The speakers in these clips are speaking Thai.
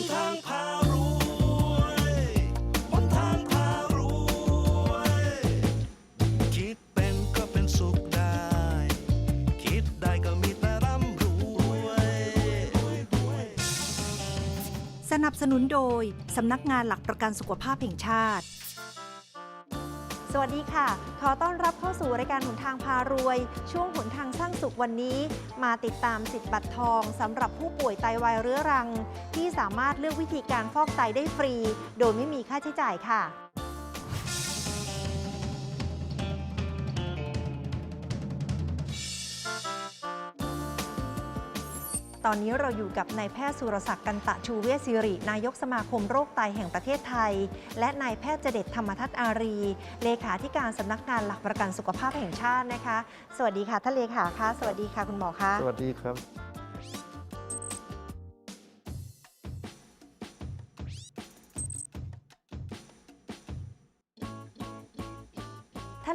นทางพารวยหนทางพารวย คิดเป็นก็เป็นสุขได้ คิดได้ก็มีแต่ร่ำรวย สนับสนุนโดย สำนักงานหลักประกันสุขภาพแห่งชาติ สวัสดีค่ะ ขอต้อนรับเข้าสู่รายการหนทางพารวย ช่วงหนทางสร้างสุขวันนี้ มาติดตามสิทธิ์บัตรทองสำหรับผู้ป่วยไตวายเรื้อรัง ที่สามารถเลือกวิธีการฟอกไตได้ฟรี โดยไม่มีค่าใช้จ่ายค่ะ ตอนนี้เราอยู่กับนายแพทย์สุรศักดิ์กันตะชูเวสิริ นายกสมาคมโรคไตแห่งประเทศไทย และนายแพทย์เจเดตธรรมทัตอารี เลขาธิการสำนักงานหลักประกันสุขภาพแห่งชาตินะคะ สวัสดีค่ะท่านเลขาค่ะ สวัสดีค่ะคุณหมอคะสวัสดีครับ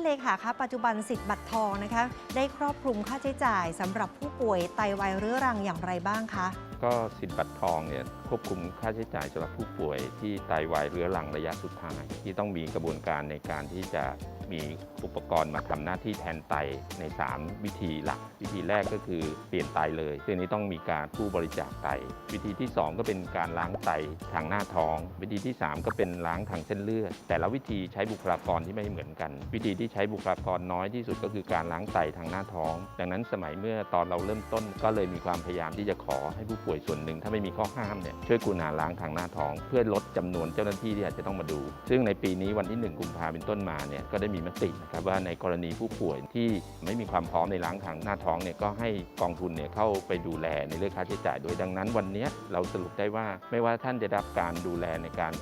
เลขาคะปัจจุบันสิทธิ์บัตรทองนะคะได้ครอบคลุมค่าใช้จ่ายสำหรับผู้ป่วยไตวายเรื้อรังอย่างไรบ้างคะก็สิทธิ์บัตรทองเนี่ยควบคุมค่าใช้จ่ายสำหรับผู้ป่วยที่ไตวายเรื้อรังระยะสุดท้ายที่ต้องมีกระบวนการในการที่จะ มีอุปกรณ์มาทำหน้าที่แทนไตใน 3 วิธีหลัก วิธีแรกก็คือเปลี่ยนไตเลยซึ่งนี้ต้องมีการผู้บริจาคไต วิธีที่ 2 ก็เป็นการล้างไตทางหน้าท้อง วิธีที่ 3 ก็เป็นล้างทางเส้นเลือด แต่ละวิธีใช้บุคลากรที่ไม่เหมือนกัน วิธีที่ใช้บุคลากรน้อยที่สุดก็คือการล้างไตทางหน้าท้อง ดังนั้นสมัยเมื่อตอนเราเริ่มต้น ก็เลยมีความพยายามที่จะขอให้ผู้ป่วยส่วนหนึ่ง ถ้าไม่มีข้อห้ามเนี่ยช่วยกุณาล้างทางหน้าท้อง เพื่อลดจำนวนเจ้าหน้าที่ที่อาจจะต้องมาดู ซึ่งในปีนี้วันที่ 1 กุมภาพันธ์เป็นต้นมาเนี่ยก็ได้มีมตินะครับว่าในกรณีผู้ป่วยที่ไม่มีความพร้อมในล้างทางหน้าท้องเนี่ยก็ให้กองทุนเนี่ยเข้าไปดูแลในเรื่องค่าใช้จ่ายโดยดังนั้น วันนี้เราสรุปได้ว่าไม่ว่าท่านจะรับการดูแลในการ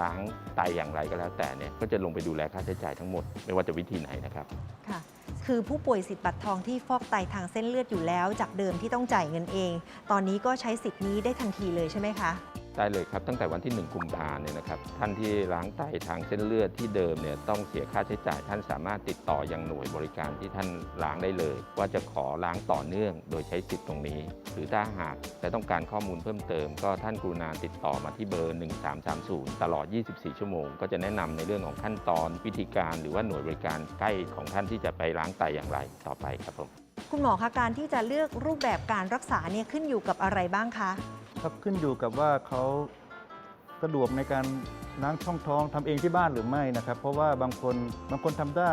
ล้างไตอย่างไรก็แล้วแต่เนี่ยก็จะลงไปดูแลค่าใช้จ่ายทั้งหมด ไม่ว่าจะวิธีไหนนะครับค่ะคือผู้ป่วยสิทธิ์บัตรทองที่ฟอกไตทางเส้นเลือดอยู่แล้ว จากเดิมที่ต้องจ่ายเงินเอง ตอนนี้ก็ใช้สิทธิ์นี้ได้ทันทีเลยใช่ไหมคะ ได้เลยครับ ตั้งแต่วันที่ 1 กุมภาเนี่ยนะครับ ท่านที่ล้างไตทางเส้นเลือดที่เดิมเนี่ยต้องเสียค่าใช้จ่าย ท่านสามารถติดต่อยังหน่วยบริการที่ท่านล้างได้เลย ว่าจะขอล้างต่อเนื่อง โดยใช้สิทธิ์ตรงนี้ หรือถ้าหากจะต้องการข้อมูลเพิ่มเติม ก็ท่านกรุณาติดต่อมาที่เบอร์ 1330 ตลอด 24 ชั่วโมง ก็จะแนะนำในเรื่องของขั้นตอนวิธีการ หรือว่าหน่วยบริการใกล้ของท่านที่จะไปล้างไตอย่างไรต่อไปครับผมคุณหมอคะการที่จะเลือกรูปแบบการรักษาเนี่ยขึ้นอยู่กับอะไรบ้างคะ ครับขึ้นอยู่กับว่าเขาสะดวกในการล้างช่องท้องทำเองที่บ้านหรือไม่นะครับ เพราะว่าบางคนบางคนทำได้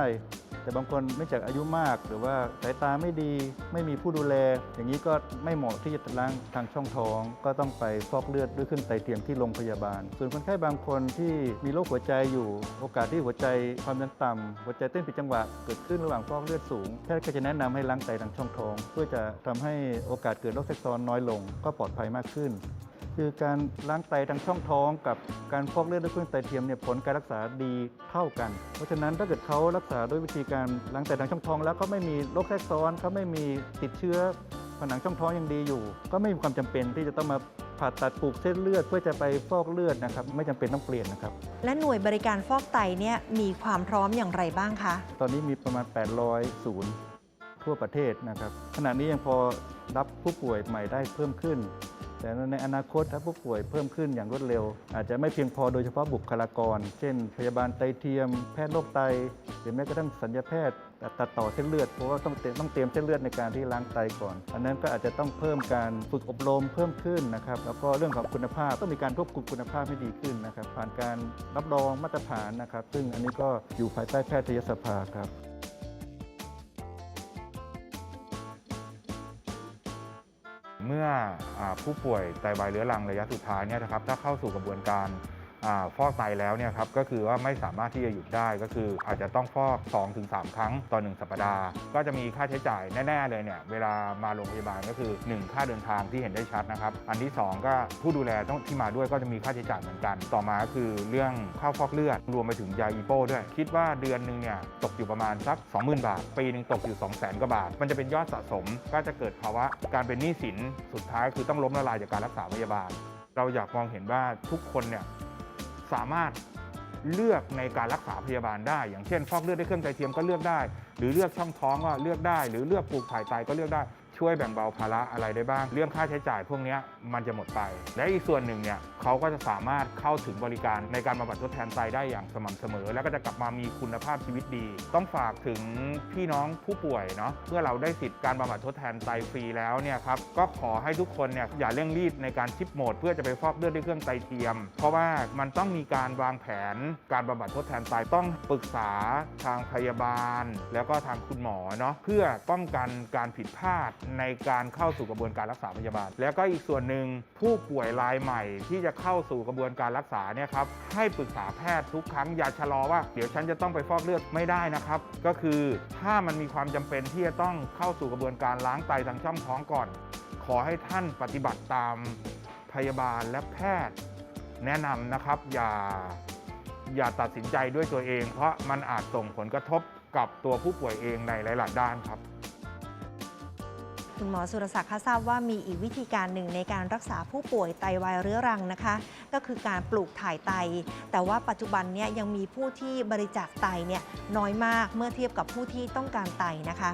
แต่บางคนไม่จากอายุมาก หรือว่าสายตาไม่ดีไม่มีผู้ดูแล อย่างนี้ก็ไม่เหมาะที่จะล้างทางช่องท้อง ก็ต้องไปฟอกเลือดด้วยเครื่องไตเทียมที่โรงพยาบาล ส่วนคนไข้บางคนที่มีโรคหัวใจอยู่ โอกาสที่หัวใจความดันต่ำหัวใจเต้นผิดจังหวะเกิดขึ้นระหว่างฟอกเลือดสูงแพทย์ก็จะแนะนำให้ล้างไตทางช่องท้อง เพื่อจะทำให้โอกาสเกิดโรคแทรกซ้อนน้อยลง ก็ปลอดภัยมากขึ้น คือการล้างไตทางช่องท้องกับการฟอกเลือดด้วยเครื่องไตเทียมเนี่ยผลการรักษาดีเท่ากัน เพราะฉะนั้นถ้าเกิดเขารักษาด้วยวิธีการล้างไตทางช่องท้อง แล้วเขาไม่มีโรคแทรกซ้อนเขาไม่มีติดเชื้อผนังช่องท้องยังดีอยู่ ก็ไม่มีความจำเป็นที่จะต้องมาผ่าตัดปลูกเส้นเลือดเพื่อจะไปฟอกเลือดนะครับไม่จำเป็นต้องเปลี่ยนนะครับ และหน่วยบริการฟอกไตเนี่ยมีความพร้อมอย่างไรบ้างคะ ตอนนี้มีประมาณ 800 ศูนย์ทั่วประเทศนะครับขณะนี้ยังพอรับผู้ป่วยใหม่ได้เพิ่มขึ้น แต่ในอนาคตถ้าผู้ป่วยเพิ่มขึ้นอย่างรวดเร็ว อาจจะไม่เพียงพอโดยเฉพาะบุคลากร เช่น พยาบาลไตเทียม แพทย์โรคไต หรือแม้กระทั่งสัญญาแพทย์ตัดต่อเส้นเลือดเพราะว่าต้องต้องเตรียมเส้นเลือดในการที่ล้างไตก่อนอันนั้นก็อาจจะต้องเพิ่มการฝึกอบรมเพิ่มขึ้นนะครับแล้วก็เรื่องของคุณภาพต้องมีการควบคุมคุณภาพให้ดีขึ้นนะครับ ผ่านการรับรองมาตรฐานนะครับ ซึ่งอันนี้ก็อยู่ภายใต้แพทยสภาครับ เมื่ออผู้ป่วยไตวายเรื้อรังระยะสุดท้ายเนี่ยนะครับถ้าเข้าสู่กระบวนการ ฟอกไตแล้วเนี่ยครับก็คือว่าไม่สามารถที่จะหยุดได้ก็คืออาจจะต้องฟอก2-3 ครั้งต่อ1สัปดาห์ ก็จะมีค่าใช้จ่ายแน่ๆเลยเนี่ยเวลามาโรงพยาบาลก็คือ 1 ค่าเดินทางที่เห็นได้ชัดนะครับ อันที่ 2 ก็ผู้ดูแลต้องที่มาด้วยก็จะมีค่าใช้จ่ายเหมือนกัน ต่อมาก็คือเรื่องค่าฟอกเลือดรวมไปถึงยาอีโป้ด้วย คิดว่าเดือนหนึ่งเนี่ยตกอยู่ประมาณสัก 20,000 บาท ปีหนึ่งตกอยู่ 200,000กว่าบาท มันจะเป็นยอดสะสมก็จะเกิดภาวะการเป็นหนี้สินสุดท้ายคือต้องล้มละลายจากการรักษาพยาบาล เราอยากมองเห็นว่าทุกคนเนี่ย สามารถเลือกในการรักษาพยาบาลได้ อย่างเช่นฟอกเลือดด้วยเครื่องไตเทียมก็เลือกได้ หรือเลือกช่องท้องก็เลือกได้ หรือเลือกปลูกถ่ายไตก็เลือกได้ ช่วยแบ่งเบาภาระอะไรได้บ้าง เรื่องค่าใช้จ่ายพวกนี้มันจะหมดไป และอีกส่วนหนึ่งเนี่ยเขาก็จะสามารถเข้าถึงบริการในการบำบัดทดแทนไตได้อย่างสม่ำเสมอ แล้วก็จะกลับมามีคุณภาพชีวิตดี ต้องฝากถึงพี่น้องผู้ป่วยเนาะเมื่อเราได้สิทธิ์การบำบัดทดแทนไตฟรีแล้วเนี่ยครับก็ขอให้ทุกคนเนี่ยอย่าเร่งรีบในการชิปโหมด เพื่อจะไปฟอกเลือดด้วยเครื่องไตเทียม เพราะว่ามันต้องมีการวางแผนการบำบัดทดแทนไตต้องปรึกษาทางพยาบาล แล้วก็ทางคุณหมอเนาะเพื่อป้องกันการผิดพลาดในการเข้าสู่กระบวนการรักษาพยาบาล แล้วก็อีกส่วนหนึ่งผู้ป่วยรายใหม่ที่จะเข้าสู่กระบวนการรักษาเนี่ยครับให้ปรึกษาแพทย์ทุกครั้งอย่าชะลอว่าเดี๋ยวฉันจะต้องไปฟอกเลือดไม่ได้นะครับ ก็คือถ้ามันมีความจำเป็นที่จะต้องเข้าสู่กระบวนการล้างไตทางช่องท้องก่อน ขอให้ท่านปฏิบัติตามพยาบาลและแพทย์แนะนำนะครับ อย่าอย่าตัดสินใจด้วยตัวเอง เพราะมันอาจส่งผลกระทบกับตัวผู้ป่วยเองในหลาย ๆ ด้านครับ คุณหมอสุรศักดิ์คะทราบว่ามีอีกวิธีการหนึ่งในการรักษาผู้ป่วยไตวายเรื้อรังนะคะ ก็คือการปลูกถ่ายไต แต่ว่าปัจจุบันเนี่ยยังมีผู้ที่บริจาคไตเนี่ยน้อยมากเมื่อเทียบกับผู้ที่ต้องการไตนะคะ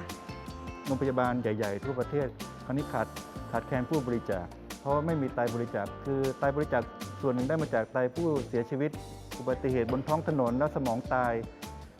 โรงพยาบาลใหญ่ ๆ ทั่วประเทศคราวนี้ขาดขาดแคลนผู้บริจาค เพราะไม่มีไตบริจาค คือไตบริจาคส่วนหนึ่งได้มาจากไตผู้เสียชีวิต อุบัติเหตุบนท้องถนนแล้วสมองตาย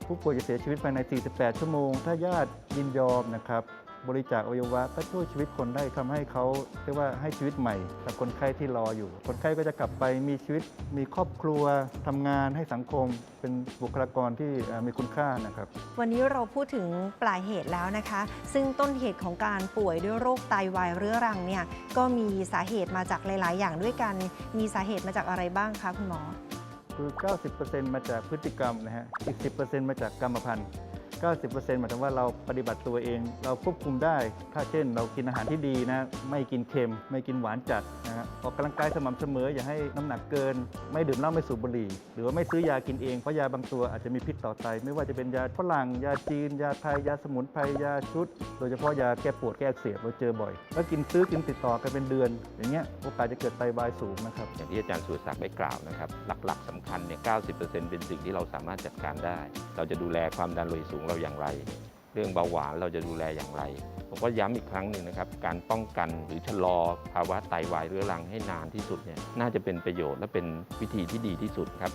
ผู้ป่วยจะเสียชีวิตภายใน 48 ชั่วโมง ถ้าญาติยินยอมนะครับ บริจาคอวัยวะก็ช่วยชีวิตคนได้ทำให้เขาเรียกว่าให้ชีวิตใหม่กับคนไข้ที่รออยู่ คนไข้ก็จะกลับไปมีชีวิตมีครอบครัวทำงานให้สังคม เป็นบุคลากรที่เอ่อมีคุณค่านะครับ วันนี้เราพูดถึงปลายเหตุแล้วนะคะ ซึ่งต้นเหตุของการป่วยด้วยโรคไตวายเรื้อรังเนี่ยก็มีสาเหตุมาจากหลาย ๆ อย่างด้วยกัน มีสาเหตุมาจากอะไรบ้างคะคุณหมอคือ 90%มาจากพฤติกรรมนะฮะอีก 10%มาจากกรรมพันธุ์ 90%หมายถึงว่าเราปฏิบัติตัวเอง เราควบคุมได้ ถ้าเช่น เรากินอาหารที่ดีนะ ไม่กินเค็ม ไม่กินหวานจัดนะฮะออกกำลังกายสม่ำเสมอ อย่าให้น้ำหนักเกิน ไม่ดื่มเหล้าไม่สูบบุหรี่ หรือว่าไม่ซื้อยากินเอง เพราะยาบางตัวอาจจะมีพิษต่อไต ไม่ว่าจะเป็นยาฝรั่ง ยาจีน ยาไทย ยาสมุนไพร ยาชุด โดยเฉพาะยาแก้ปวดแก้อักเสบเราเจอบ่อย แล้วกินซื้อกินติดต่อกันเป็นเดือน อย่างเงี้ย โอกาสจะเกิดไตวายสูงนะครับ อย่างที่อาจารย์สุรศักดิ์ได้กล่าวนะครับ หลักๆสำคัญเนี่ย 90%เป็นสิ่งที่เราสามารถจัดการได้ เราจะดูแลความดันโลหิตสูงเราอย่างไร เรื่องเบาหวานเราจะดูแลอย่างไร ผมก็ย้ำอีกครั้งหนึ่งนะครับ การป้องกันหรือชะลอภาวะไตวายเรื้อรังให้นานที่สุดเนี่ยน่าจะเป็นประโยชน์และเป็นวิธีที่ดีที่สุดครับ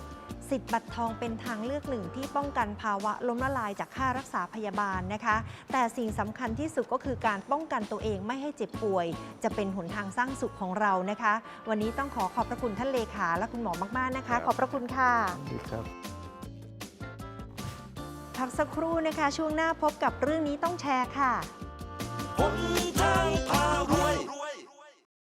สิทธิ์บัตรทองเป็นทางเลือกหนึ่งที่ป้องกันภาวะล้มละลายจากค่ารักษาพยาบาลนะคะ แต่สิ่งสำคัญที่สุดก็คือการป้องกันตัวเองไม่ให้เจ็บป่วย จะเป็นหนทางสร้างสุขของเรานะคะ วันนี้ต้องขอขอบพระคุณท่านเลขาและคุณหมอมากๆนะคะครับขอบพระคุณค่ะดีครับ พักสักครู่นะคะ ช่วงหน้าพบกับเรื่องนี้ต้องแชร์ค่ะ หนทางพารวย